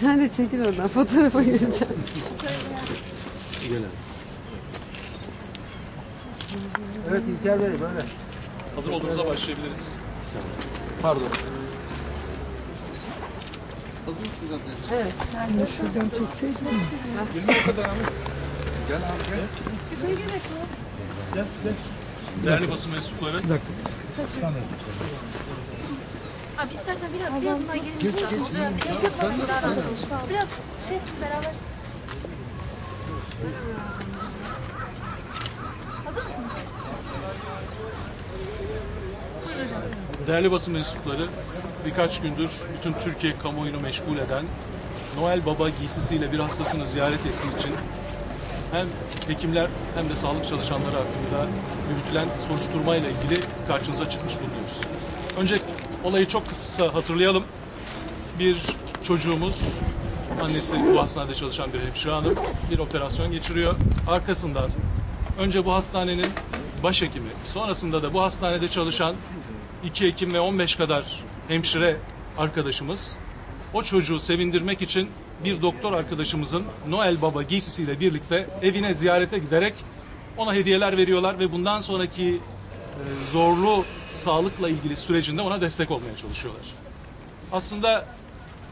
Sen de çekil oradan fotoğrafa gireceğim. Gel abi. Evet İlker Bey böyle. Hazır olduğumuzda başlayabiliriz. Pardon. Hazır mısınız abi? Evet. Ben de şuradan çekseydim. Gel abi gel. Değerli basın mensupları, Abi istersen biraz bir yanından gelin istersen. Olacak. Biraz şey beraber. Hazır mısınız? Değerli basın mensupları birkaç gündür bütün Türkiye kamuoyunu meşgul eden Noel Baba giysisiyle bir hastasını ziyaret ettiği için hem hekimler hem de sağlık çalışanları hakkında yürütülen soruşturmayla ilgili karşınıza çıkmış bulunuyoruz. Önce olayı çok kısa hatırlayalım. Bir çocuğumuz, annesi bu hastanede çalışan bir hemşire hanım bir operasyon geçiriyor. Arkasından önce bu hastanenin başhekimi, sonrasında da bu hastanede çalışan 2 hekim ve 15 kadar hemşire arkadaşımız o çocuğu sevindirmek için bir doktor arkadaşımızın Noel Baba giysisiyle birlikte evine ziyarete giderek ona hediyeler veriyorlar ve bundan sonraki zorlu sağlıkla ilgili sürecinde ona destek olmaya çalışıyorlar. Aslında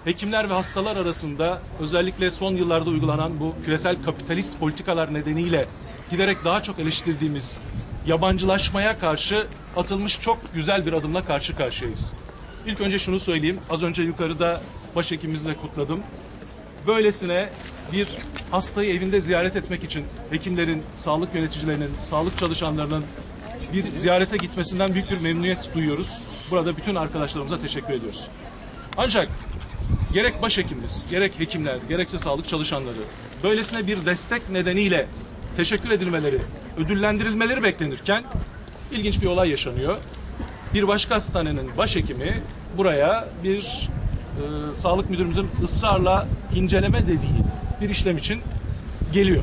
hekimler ve hastalar arasında özellikle son yıllarda uygulanan bu küresel kapitalist politikalar nedeniyle giderek daha çok eleştirdiğimiz yabancılaşmaya karşı atılmış çok güzel bir adımla karşı karşıyayız. İlk önce şunu söyleyeyim. Az önce yukarıda başhekimimizle kutladım. Böylesine bir hastayı evinde ziyaret etmek için hekimlerin, sağlık yöneticilerinin, sağlık çalışanlarının bir ziyarete gitmesinden büyük bir memnuniyet duyuyoruz. Burada bütün arkadaşlarımıza teşekkür ediyoruz. Ancak gerek başhekimimiz, gerek hekimler, gerekse sağlık çalışanları böylesine bir destek nedeniyle teşekkür edilmeleri, ödüllendirilmeleri beklenirken ilginç bir olay yaşanıyor. Bir başka hastanenin başhekimi buraya bir e, sağlık müdürümüzün ısrarla inceleme dediği bir işlem için geliyor.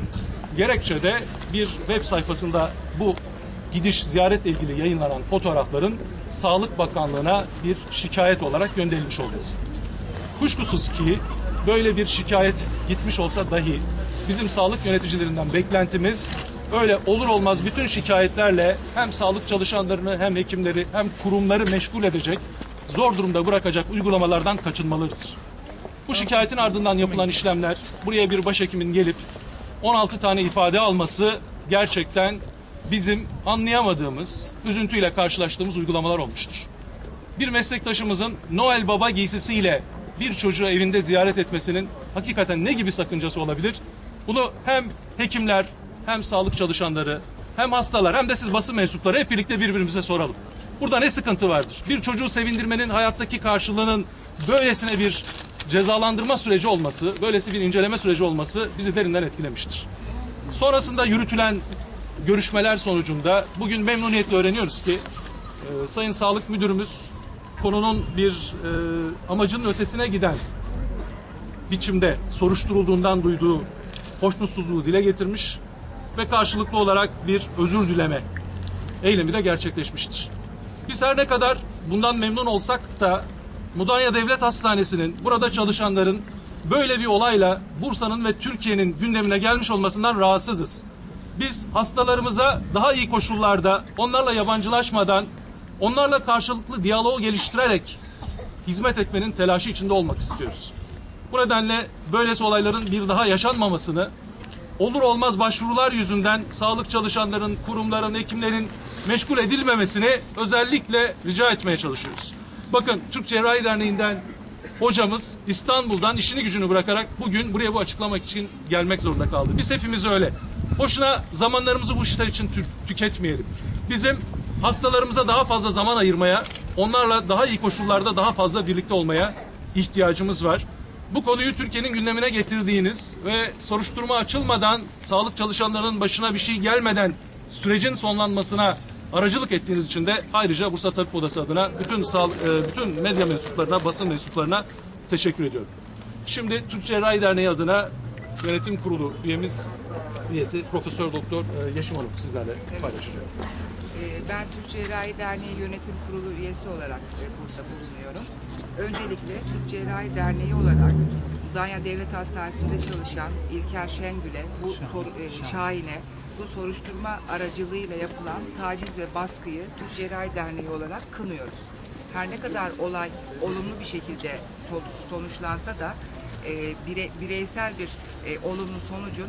Gerekçe de bir web sayfasında bu gidiş ziyaretle ilgili yayınlanan fotoğrafların Sağlık Bakanlığı'na bir şikayet olarak gönderilmiş olması. Kuşkusuz ki böyle bir şikayet gitmiş olsa dahi bizim sağlık yöneticilerinden beklentimiz öyle olur olmaz bütün şikayetlerle hem sağlık çalışanlarını hem hekimleri hem kurumları meşgul edecek zor durumda bırakacak uygulamalardan kaçınmalarıdır. Bu şikayetin ardından yapılan işlemler buraya bir başhekimin gelip 16 tane ifade alması gerçekten bizim anlayamadığımız, üzüntüyle karşılaştığımız uygulamalar olmuştur bir meslektaşımızın Noel Baba giysisiyle bir çocuğu evinde ziyaret etmesinin hakikaten ne gibi sakıncası olabilir? Bunu hem hekimler, hem sağlık çalışanları, hem hastalar, hem de siz basın mensupları hep birlikte birbirimize soralım. Burada ne sıkıntı vardır? Bir çocuğu sevindirmenin hayattaki karşılığının böylesine bir cezalandırma süreci olması, böylesi bir inceleme süreci olması bizi derinden etkilemiştir. Sonrasında yürütülen görüşmeler sonucunda bugün memnuniyetle öğreniyoruz ki e, Sayın Sağlık Müdürümüz konunun bir e, amacının ötesine giden biçimde soruşturulduğundan duyduğu hoşnutsuzluğu dile getirmiş ve karşılıklı olarak bir özür dileme eylemi de gerçekleşmiştir. Biz her ne kadar bundan memnun olsak da Mudanya Devlet Hastanesi'nin burada çalışanların böyle bir olayla Bursa'nın ve Türkiye'nin gündemine gelmiş olmasından rahatsızız. Biz hastalarımıza daha iyi koşullarda, onlarla yabancılaşmadan, onlarla karşılıklı diyaloğu geliştirerek hizmet etmenin telaşı içinde olmak istiyoruz. Bu nedenle böylesi olayların bir daha yaşanmamasını, olur olmaz başvurular yüzünden sağlık çalışanların, kurumların, hekimlerin meşgul edilmemesini özellikle rica etmeye çalışıyoruz. Bakın Türk Cerrahi Derneği'nden hocamız İstanbul'dan işini gücünü bırakarak bugün buraya bu açıklamak için gelmek zorunda kaldı. Biz hepimiz öyle. Boşuna zamanlarımızı bu işler için tü- tüketmeyelim. Bizim hastalarımıza daha fazla zaman ayırmaya, onlarla daha iyi koşullarda daha fazla birlikte olmaya ihtiyacımız var. Bu konuyu Türkiye'nin gündemine getirdiğiniz ve soruşturma açılmadan, sağlık çalışanlarının başına bir şey gelmeden sürecin sonlanmasına aracılık ettiğiniz için de ayrıca Bursa Tabip Odası adına bütün e, bütün medya mensuplarına, basın mensuplarına teşekkür ediyorum. Şimdi Türk Cerrahi Derneği adına yönetim kurulu üyemiz üyesi Profesör Doktor e, Yaşım Hanım sizlerle paylaşacak. Ee, Ben Türk Cerrahi Derneği Yönetim Kurulu üyesi olarak e, burada bulunuyorum. Öncelikle Türk Cerrahi Derneği olarak Mudanya Devlet Hastanesi'nde çalışan İlker Şengül'e, bu sor, e, Şahin'e bu soruşturma aracılığıyla yapılan taciz ve baskıyı Türk Cerrahi Derneği olarak kınıyoruz. Her ne kadar olay olumlu bir şekilde son- sonuçlansa da e, bire- bireysel bir e, olumlu sonucun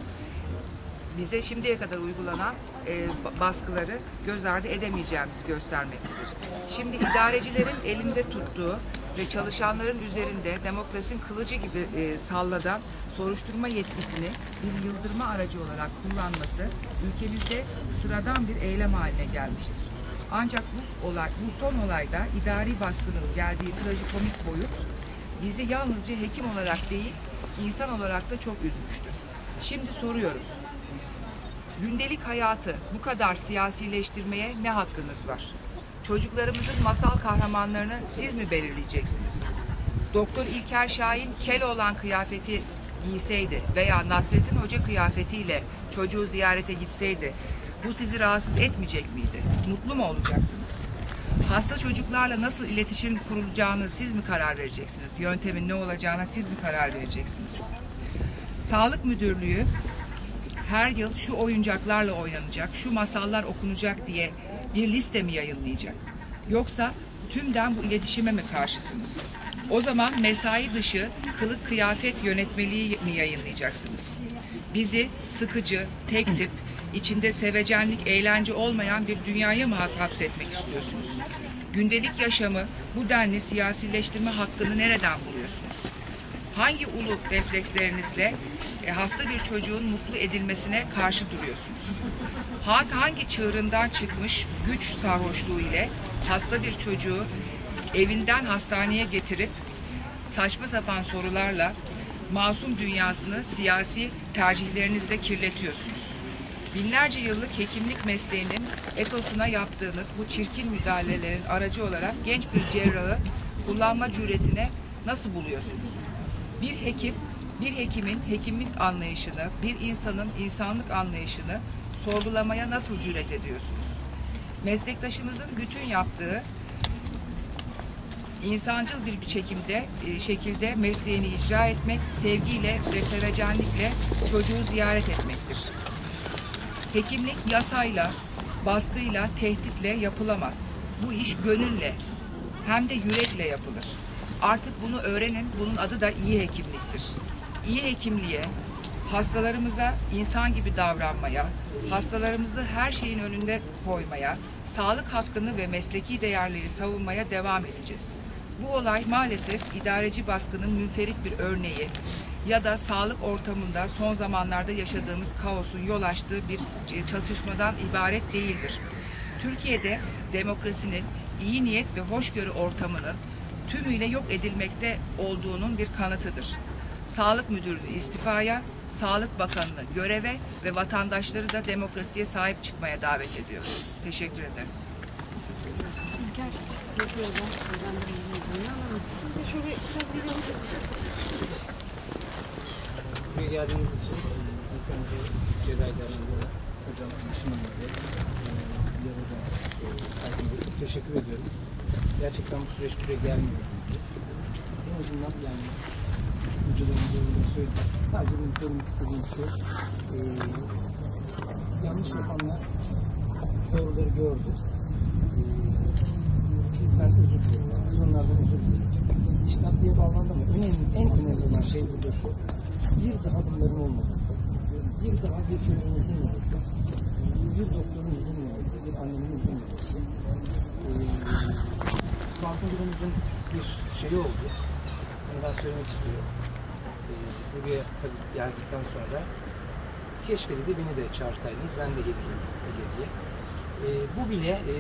bize şimdiye kadar uygulanan e, ba- baskıları göz ardı edemeyeceğimizi göstermektedir. Şimdi idarecilerin elinde tuttuğu ve çalışanların üzerinde demokrasinin kılıcı gibi e, salladan soruşturma yetkisini bir yıldırma aracı olarak kullanması ülkemizde sıradan bir eylem haline gelmiştir. Ancak bu olay, bu son olayda idari baskının geldiği trajikomik boyut bizi yalnızca hekim olarak değil, insan olarak da çok üzmüştür. Şimdi soruyoruz. Gündelik hayatı bu kadar siyasileştirmeye ne hakkınız var? Çocuklarımızın masal kahramanlarını siz mi belirleyeceksiniz? Doktor İlker Şahin kel olan kıyafeti giyseydi veya Nasrettin Hoca kıyafetiyle çocuğu ziyarete gitseydi bu sizi rahatsız etmeyecek miydi? Mutlu mu olacaktınız? Hasta çocuklarla nasıl iletişim kurulacağını siz mi karar vereceksiniz? Yöntemin ne olacağına siz mi karar vereceksiniz? Sağlık Müdürlüğü her yıl şu oyuncaklarla oynanacak, şu masallar okunacak diye bir liste mi yayınlayacak? Yoksa tümden bu iletişime mi karşısınız? O zaman mesai dışı kılık kıyafet yönetmeliği mi yayınlayacaksınız? Bizi sıkıcı, tek tip, içinde sevecenlik, eğlence olmayan bir dünyaya mı hap- hapsetmek istiyorsunuz? Gündelik yaşamı bu denli siyasileştirme hakkını nereden buluyorsunuz? Hangi ulu reflekslerinizle e, hasta bir çocuğun mutlu edilmesine karşı duruyorsunuz? Ha- Hangi çığırından çıkmış güç sarhoşluğu ile hasta bir çocuğu evinden hastaneye getirip saçma sapan sorularla masum dünyasını siyasi tercihlerinizle kirletiyorsunuz? Binlerce yıllık hekimlik mesleğinin etosuna yaptığınız bu çirkin müdahalelerin aracı olarak genç bir cerrahı kullanma cüretine nasıl buluyorsunuz? Bir hekim, bir hekimin hekimlik anlayışını, bir insanın insanlık anlayışını sorgulamaya nasıl cüret ediyorsunuz? Meslektaşımızın bütün yaptığı insancıl bir çekimde, e, şekilde mesleğini icra etmek, sevgiyle ve sevecenlikle çocuğu ziyaret etmektir. Hekimlik yasayla, baskıyla, tehditle yapılamaz. Bu iş gönülle hem de yürekle yapılır. Artık bunu öğrenin, bunun adı da iyi hekimliktir. İyi hekimliğe, hastalarımıza insan gibi davranmaya, hastalarımızı her şeyin önünde koymaya, sağlık hakkını ve mesleki değerleri savunmaya devam edeceğiz. Bu olay maalesef idareci baskının münferit bir örneği ya da sağlık ortamında son zamanlarda yaşadığımız kaosun yol açtığı bir çatışmadan ibaret değildir. Türkiye'de demokrasinin iyi niyet ve hoşgörü ortamının tümüyle yok edilmekte olduğunun bir kanıtıdır. Sağlık Müdürlüğü istifaya, Sağlık Bakanı'nı göreve ve vatandaşları da demokrasiye sahip çıkmaya davet ediyor. Teşekkür ederim. Siz teşekkür ediyorum. Gerçekten bu süreç buraya gelmiyor. En azından yani hocaların doğruları söyledi. Sadece benim söylemek istediğim şey eee yanlış yapanlar doğruları gördü. Eee bizden özür diliyorlar. Biz onlardan özür diliyoruz. İşkafliye bağlandı ama önemli, en önemli olan şey burada şu. Bir daha bunların olmaması. Bir daha bir çocuğun üzülmemesi. Bir doktorun üzülmemesi. Bir annenin üzülmemesi. Müdürümüzün bir şeyi oldu. Onu ben söylemek istiyorum. Ee, buraya tabii geldikten sonra keşke dedi beni de çağırsaydınız ben de geleyim öyle diye. Ee, bu bile ee,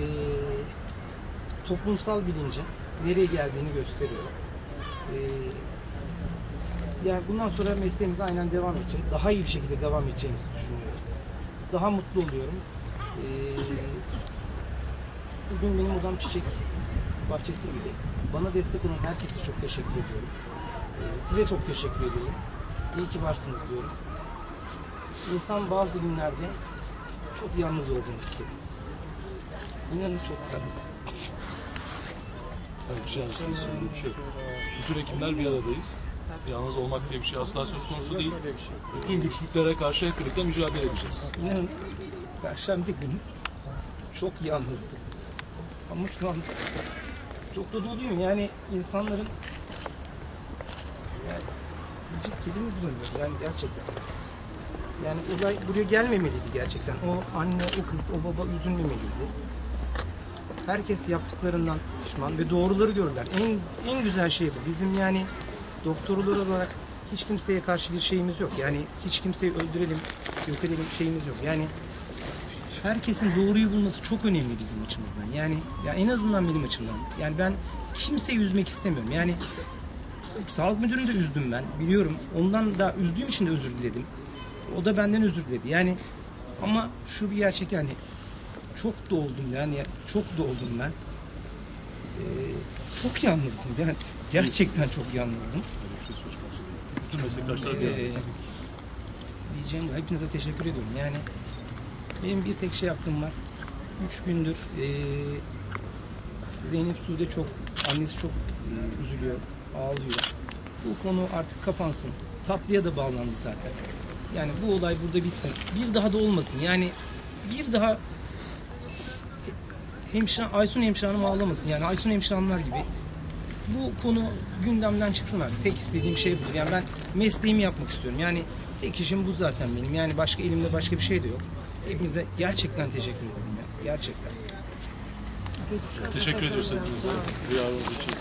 toplumsal bilincin nereye geldiğini gösteriyor. Ee, yani bundan sonra mesleğimize aynen devam edecek. Daha iyi bir şekilde devam edeceğimizi düşünüyorum. Daha mutlu oluyorum. Ee, bugün benim odam çiçek bahçesi gibi. Bana destek olan herkese çok teşekkür ediyorum. Ee, size çok teşekkür ediyorum. İyi ki varsınız diyorum. İnsan bazı günlerde çok yalnız olduğunu hissediyor. İnanın çok yalnız. Tabii bir şey anlatıyoruz, öyle bir şey yok. Bütün hekimler bir aradayız. Yalnız olmak diye bir şey asla söz konusu değil. Bütün güçlüklere karşı hep birlikte mücadele edeceğiz. İnanın Perşembe günü çok yalnızdım. Ama şu an çok da doluyum. Yani insanların yani diyecek kelime bulamıyorum. Yani gerçekten. Yani olay buraya gelmemeliydi gerçekten. O anne, o kız, o baba üzülmemeliydi. Herkes yaptıklarından pişman ve doğruları gördüler. En en güzel şey bu. Bizim yani doktorlar olarak hiç kimseye karşı bir şeyimiz yok. Yani hiç kimseyi öldürelim, yok edelim şeyimiz yok. Yani herkesin doğruyu bulması çok önemli bizim açımızdan. Yani ya en azından benim açımdan. Yani ben kimseyi üzmek istemiyorum. Yani sağlık müdürünü de üzdüm ben. Biliyorum. Ondan da üzdüğüm için de özür diledim. O da benden özür diledi. Yani ama şu bir gerçek yani çok doldum yani çok doldum ben. Ee, çok yalnızdım yani gerçekten çok yalnızdım. Bütün meslektaşlar Ee, diyeceğim. Hepinize teşekkür ediyorum. Yani benim bir tek şey yaptığım var. Üç gündür ee, Zeynep Sude çok, annesi çok ee, üzülüyor, ağlıyor. Bu konu artık kapansın. Tatlıya da bağlandı zaten. Yani bu olay burada bitsin. Bir daha da olmasın. Yani bir daha hemşire, Aysun hemşire ağlamasın. Yani Aysun hemşire gibi bu konu gündemden çıksın artık. Tek istediğim şey budur. Yani ben mesleğimi yapmak istiyorum. Yani tek işim bu zaten benim. Yani başka elimde başka bir şey de yok. Hepinize gerçekten teşekkür ederim ya. Gerçekten. Teşekkür ediyoruz hepinize. Bir aradığınız için.